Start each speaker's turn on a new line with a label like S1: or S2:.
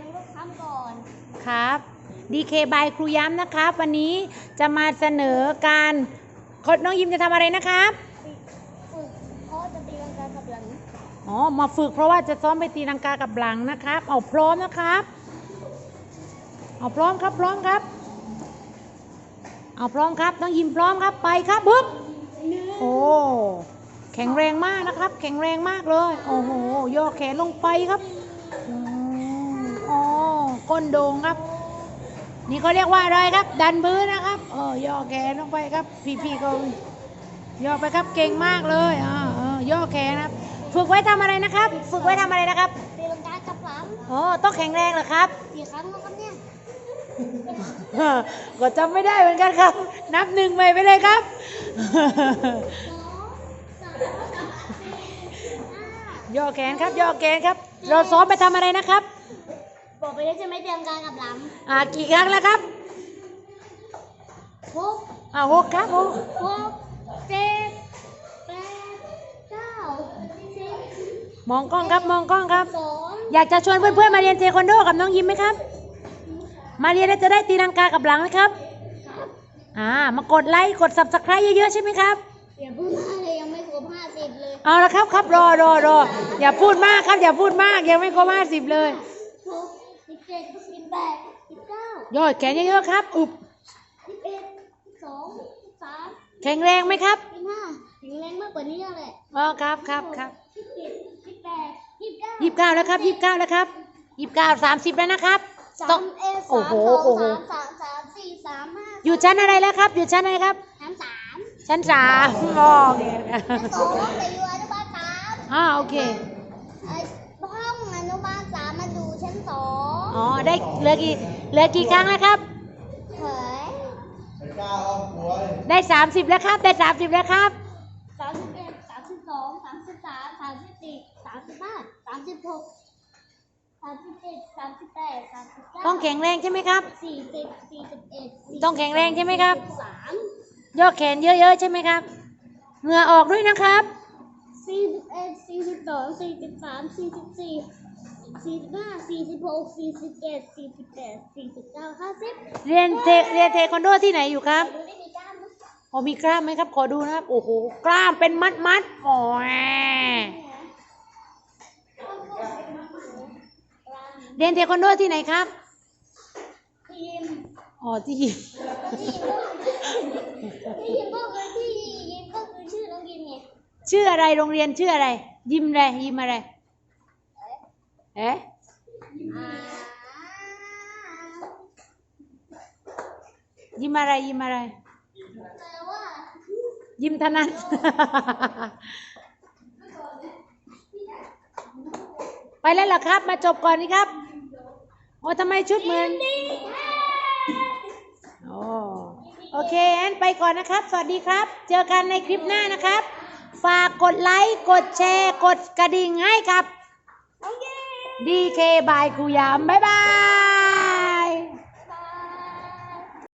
S1: น้องลูกทำก่อน
S2: ครับดีเคบายครูย้ำนะครับ วันนี้จะมาเสนอการโคดน้องยิมจะทำอะไรนะครับ
S1: ฝึกเพราะจะตีลังกากับหลัง
S2: อ๋อ มาฝึกเพราะว่าจะซ้อมไปตีลังกากับหลังนะครับ เอาพร้อมนะครับ เอาพร้อมครับพร้อมครับ เอาพร้อมครับต้องยิมพร้อมครับไปครับบึ๊บโอ้แข็งแรงมากนะครับ แข็งแรงมากเลย โอ้โหย่อแขนลงไปครับอืมอ๋อ ก้นโด่งครับ นี่เขาเรียกว่าอะไรครับ ดันพื้นนะครับเออย่อแขนลงไปครับ พี่ๆก็ย่อไปครับเก่งมากเลยอ่าเออย่อแขนครับ ฝึกไว้ทำอะไรนะครับ ฝึกไว้ทำอะไรนะครับ
S1: ตีลังกากับหลัง
S2: อ๋อต้องแข็งแรงเหรอครับ
S1: กี่ครั้งแล้วครับเนี่ย
S2: ก็จำไม่ได้เหมือนกันครับ นับหนึ่งใหม่ไปเลยครับ
S1: สองสามสี่ห้า
S2: ย่อแขนครับย่อแขนครับ เราซ้อมไปทำอะไรนะครับ
S1: บอกไปแล้วใช่ไหมตีลังกากับหลัง
S2: อ่ากี่ครั้งแล้วครับ
S1: หก
S2: อ่าหกครับหก
S1: หกเจ็ดแปดเก้าสิบ
S2: มองกล้องครับมองกล้องครับ
S1: สอง
S2: อยากจะชวนเพื่อนๆมาเรียนเทควันโดกับน้องยิมไหมครับ มาเรียนแล้วจะได้ตีลังกากับหลังไหมครับอ่ามากดไลค์กด subscribe เยอะๆใช่ไหมครับ
S1: อย่าพูดมากเลยยังไม่ครบห้าสิบเลย
S2: เอาละครับครับรอรอรออย่าพูดมากครับอย่าพูดมากยังไม่ครบห้าสิบเลย
S1: หก สิบเจ็ดสิบแปดสิบเก้า
S2: ย่อแขนเยอะๆครับ อุบ
S1: สิบเอ็ดสิบสองสิบสาม
S2: แข็งแรงไหมครับ
S1: สิบห้าถึงแรงมากกว่านี้แหละ
S2: อ๋อครับครับครับ
S1: สิบเจ็ดสิบแปดยี่สิบเก้า
S2: ยี่สิบเก้าแล้วครับยี่สิบเก้าแล้วครับยี่สิบเก้าสามสิบแล้วนะครับ
S1: สา
S2: ต้อง
S1: มเอ็ด
S2: โอ้
S1: สาม
S2: โห
S1: สอง
S2: โอ้โห
S1: สามสามสามสี่สามห้า
S2: อยู่ชั้นอะไรแล้วครับ อยู่ชั้นอะไรครับ
S1: สามสาม
S2: ชั้นสามอ๋อโอเค
S1: ชั้นสองแต่อยู่อนุบาลสาม
S2: อ๋อโอเค
S1: ไอ้ห้องอนุบาลสามมันอยู่ชั้นส อง
S2: อ๋อ ได้เหลือกี่เหลือกี่ครั้งแล้วครับ
S1: เฮ้ย
S2: ได้สามสิบแล้วครับ ได้สามสิบแล้วครับ
S1: สามสิบเอ็ดสามสิบสองสามสิบสามสามสิบสี่สามสิบห้าสามสิบหกสามสิบเจ็ดสามสิบแปดสามสิบเก้า
S2: ต้องแข็งแรงใช่ไหมครับ
S1: สี่สิบสี่สิบเอ็ด
S2: ต้องแข็งแรงใช่ไหมครับ
S1: สาม
S2: ย่อแขนเยอะๆใช่ไหมครับ เหงื่อออกด้วยนะครับ
S1: สี่สิบเอ็ดสี่สิบสองสี่สิบสามสี่สิบสี่ สี่สิบห้าสี่สิบหกสี่สิบเจ็ดสี่สิบแปดสี่สิบเก้าห้าสิบ
S2: เรียนเทเรียนเทควันโดที่ไหนอยู่ครับ
S1: ดูได้มีกล้ามไหม
S2: อ๋อมีกล้ามไหมครับ ขอดูนะครับโอ้โหกล้ามเป็นมัดมัดๆอ๋อแหมเรียนเทควันโดที่ไหนครับ
S1: ทีม
S2: อ๋อที่ยิม
S1: ทีมก็คือที่ยิมก็คือชื่อน้องยิมไง
S2: ชื่ออะไรโรงเรียนชื่ออะไร ยิมอะไรยิมอะไร เอ๊ะยิ้มอะไรยิ้มอะไร
S1: แปลว่า
S2: ยิมธนัทไปแล้วเหรอครับ มาจบก่อนนี่ครับ โอ้ทำไมชุดเหมือนโอ้โอเคงั้นไปก่อนนะครับ สวัสดีครับ เจอกันในคลิปหน้านะครับ ฝากกดไลค์ กดแชร์ กดกระดิ่งให้กับ
S1: ดีเค
S2: บายครูยามบ๊ายบาย